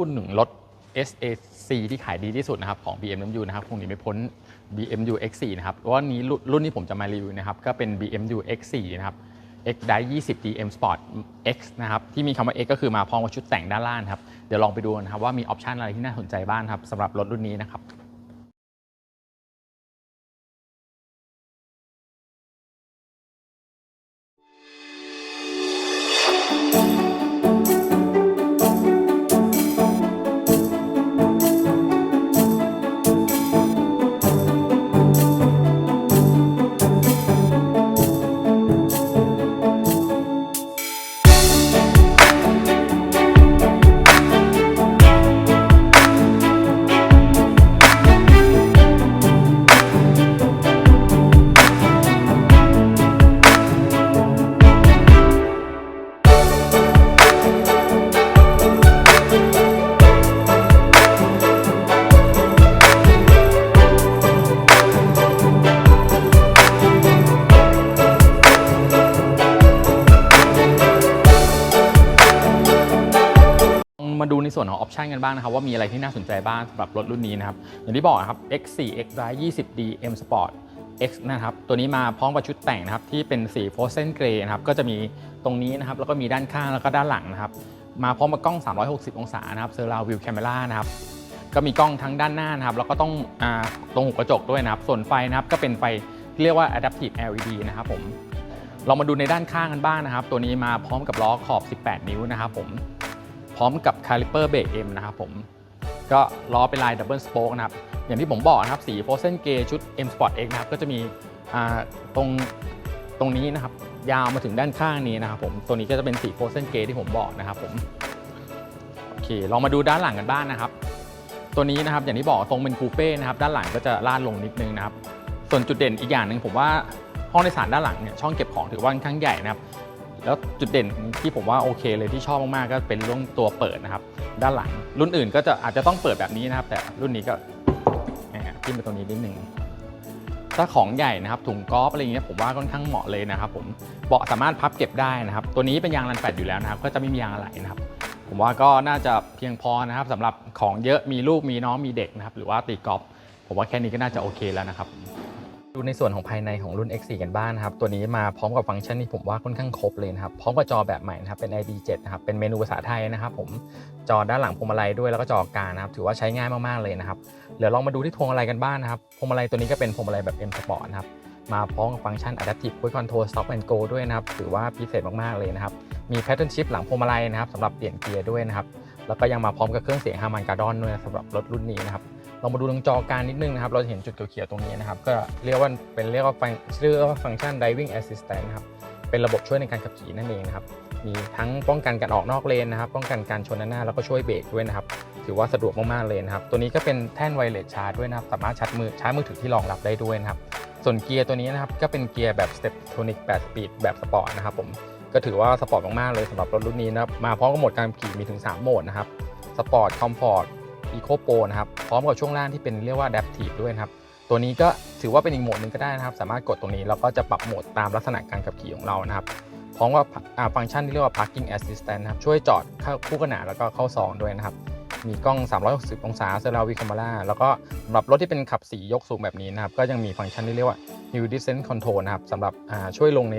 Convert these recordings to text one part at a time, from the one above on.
ุ้นหนึ่งรถ SAC ที่ขายดีที่สุดนะครับของ BMW นะครับคงหนีไม่พ้น BMW X4 นะครับเพราะว่านี้รุ่นนที่ผมจะมารีวิวนะครับก็เป็น BMW X4 นะครับ X Drive 20 DM Sport X นะครับที่มีคำว่า X ก็คือมาพร้อมกับชุดแต่งด้านล่างครับเดี๋ยวลองไปดูกันนะครับว่ามีออปชันอะไรที่น่าสนใจบ้างครับสำหรับรถรุ่นนี้นะครับ ดูในส่วนของออปชันกันบ้างนะครับว่ามีอะไรที่น่าสนใจบ้างสำหรับรถรุ่นนี้นะครับอย่างที่บอกนะครับ X4 X Drive 20D M Sport X นะครับ ตัวนี้มาพร้อมกับชุดแต่งนะครับ ที่เป็นสี Frozen Grey นะครับ ก็จะมีตรงนี้นะครับ แล้วก็มีด้านข้างแล้วก็ด้านหลังนะครับ มาพร้อมกับกล้อง 360 องศานะครับ Surround View Camera นะครับ ก็มีกล้องทั้งด้านหน้านะครับ แล้วก็ต้องอตรงหูกระจกด้วยนะครับ ส่วนไฟนะครับ ก็เป็นไฟที่เรียกว่า Adaptive LED นะครับผม เรามาดูในด้านข้างกันบ้างนะครับ ตัวนี้มาพร้อมกับล้อขอบ 18 นิ้วนะครับผม ร้อมกับคาลิเปอร์เบรก M นะครับผม ก็ล้อเป็นลายดับเบิลสโป๊กนะครับ อย่างที่ผมบอกนะครับสี Frozen Grey ชุด M Sport X นะครับ ก็จะมีตรงตรงนี้นะครับ ยาวมาถึงด้านข้างนี้นะครับผมตัวนี้ก็จะเป็นสี Frozen Grey ที่ผมบอกนะครับผมโอเคลองมาดูด้านหลังกันบ้างนะครับ ตัวนี้นะครับอย่างที่บอกทรงเป็นคูเป้นะครับ ด้านหลังก็จะลาดลงนิดนึงนะครับ ส่วนจุดเด่นอีกอย่างหนึ่งผมว่าห้องโดยสารด้านหลังเนี่ยช่องเก็บของถือว่าค่อนข้างใหญ่นะครับ แล้วจุดเด่นที่ผมว่าโอเคเลยที่ชอบมากๆก็เป็นเรื่องตัวเปิดนะครับ ด้านหลัง รุ่นอื่นก็จะอาจจะต้องเปิดแบบนี้นะครับ แต่รุ่นนี้ก็แหมขึ้นไปตรงนี้นิดนึงถ้าของใหญ่นะครับถุงกอล์ฟอะไรอย่างเงี้ยผมว่าค่อนข้างเหมาะเลยนะครับผมเบาะสามารถพับเก็บได้นะครับ ตัวนี้เป็นยางรันแปดอยู่แล้วนะครับ ก็จะไม่มียางอะไรนะครับ ผมว่าก็น่าจะเพียงพอนะครับสำหรับของเยอะมีลูกมีน้องมีเด็กนะครับ หรือว่าตีกอล์ฟผมว่าแค่นี้ก็น่าจะโอเคแล้วนะครับ ดูในส่วนของภายในของรุ่น X4 กันบ้างนะครับ ตัวนี้มาพร้อมกับฟังก์ชันที่ผมว่าค่อนข้างครบเลยนะครับ พร้อมกับจอแบบใหม่นะครับ เป็น ID7 นะครับ เป็นเมนูภาษาไทยนะครับผม จอด้านหลังพวงมาลัยด้วยแล้วก็จอกลางนะครับ ถือว่าใช้ง่ายมากๆเลยนะครับ เดี๋ยวลองมาดูที่พวงมาลัยกันบ้างนะครับ พวงมาลัยตัวนี้ก็เป็นพวงมาลัยแบบ M Sport นะครับ มาพร้อมกับฟังก์ชัน Adaptive Cruise Control Stop and Go ด้วยนะครับ ถือว่าพิเศษมากๆเลยนะครับ มี Pattern Shift หลังพวงมาลัยนะครับสำหรับเปลี่ยนเกียร์ด้วยนะครับ แล้วก็ยังมาพร้อมกับเครื่องเสียงฮามันการ์ดอนด้วยสำหรับรถรุ่นนี้นะครับ เรามาดูตรงจอกางนิดนึงนะครับ เราจะเห็นจุดเขียวๆตรงนี้นะครับ ก็เรียกว่าเป็นเรียกว่าฟังเรียกว่าฟังก์ชัน driving assistant นะครับ เป็นระบบช่วยในการขับขี่นั่นเองนะครับ มีทั้งป้องกันการออกนอกเลนนะครับ ป้องกันการชนหน้าแล้วก็ช่วยเบรกด้วยนะครับ ถือว่าสะดวกมากๆเลยนะครับ ตัวนี้ก็เป็นแท่นไวเลสชาร์จด้วยนะครับ สามารถชาร์จมือชาร์จมือถือที่รองรับได้ด้วยนะครับ ส่วนเกียร์ตัวนี้นะครับ ก็เป็นเกียร์แบบ Step Tonic 8 Speed แบบสปอร์ตนะครับผม ก็ถือว่าสปอร์ตมากๆเลยสำหรับรถรุ่นนี้นะครับ มาพร้อมกับโหมดการขี่มีถึง 3 โหมดนะครับ สปอร์ต คอมฟอร์ต อีโคโปรนะครับ พร้อมกับช่วงล่างที่เป็นเรียกว่า Adaptive ด้วยนะครับ ตัวนี้ก็ถือว่าเป็นอีกโหมดหนึ่งก็ได้นะครับ สามารถกดตรงนี้แล้วก็จะปรับโหมดตามลักษณะการขับขี่ของเรานะครับ พร้อมกับฟังก์ชันที่เรียกว่า parking assistant นะครับ ช่วยจอดเข้าคู่ขนานแล้วก็เข้าซองด้วยนะครับ มีกล้อง 360 องศาเซอร์ราวิคามาราแล้วก็สำหรับรถที่เป็นขับสียกสูงแบบนี้นะครับ ก็ยังมีฟังก์ชันที่เรียกว่า Hill Descent Control นะครับสำหรับช่วยลงใน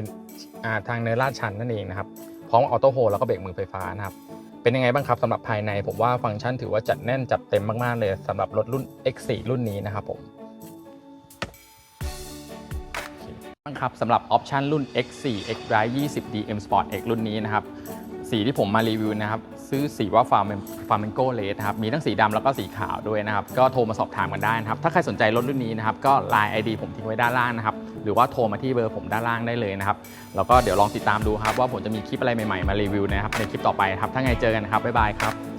ทางเนินลาดชันนั่นเองนะครับ พร้อมออโต้โฮแล้วก็เบรกมือไฟฟ้านะครับ เป็นยังไงบ้างครับสำหรับภายใน ผมว่าฟังก์ชันถือว่าจัดแน่นจัดเต็มมากๆเลยสำหรับรถรุ่น X4 รุ่นนี้นะครับผมบ้างครับสำหรับออปชันรุ่น X4 X Drive 20 DM Sport X รุ่นนี้นะครับสีที่ผมมารีวิวนะครับ ซื้อสีว่าฟาร์ม ฟาร์มโก้เลสนะครับมีทั้งสีดำแล้วก็สีขาวด้วยนะครับก็โทรมาสอบถามกันได้นะครับถ้าใครสนใจรถรุ่นนี้นะครับก็ไลน์ไอดีผมทิ้งไว้ด้านล่างนะครับหรือว่าโทรมาที่เบอร์ผมด้านล่างได้เลยนะครับแล้วก็เดี๋ยวลองติดตามดูครับว่าผมจะมีคลิปอะไรใหม่ๆมารีวิวนะครับในคลิปต่อไปครับถ้าไงเจอกันครับบ๊ายบายครับ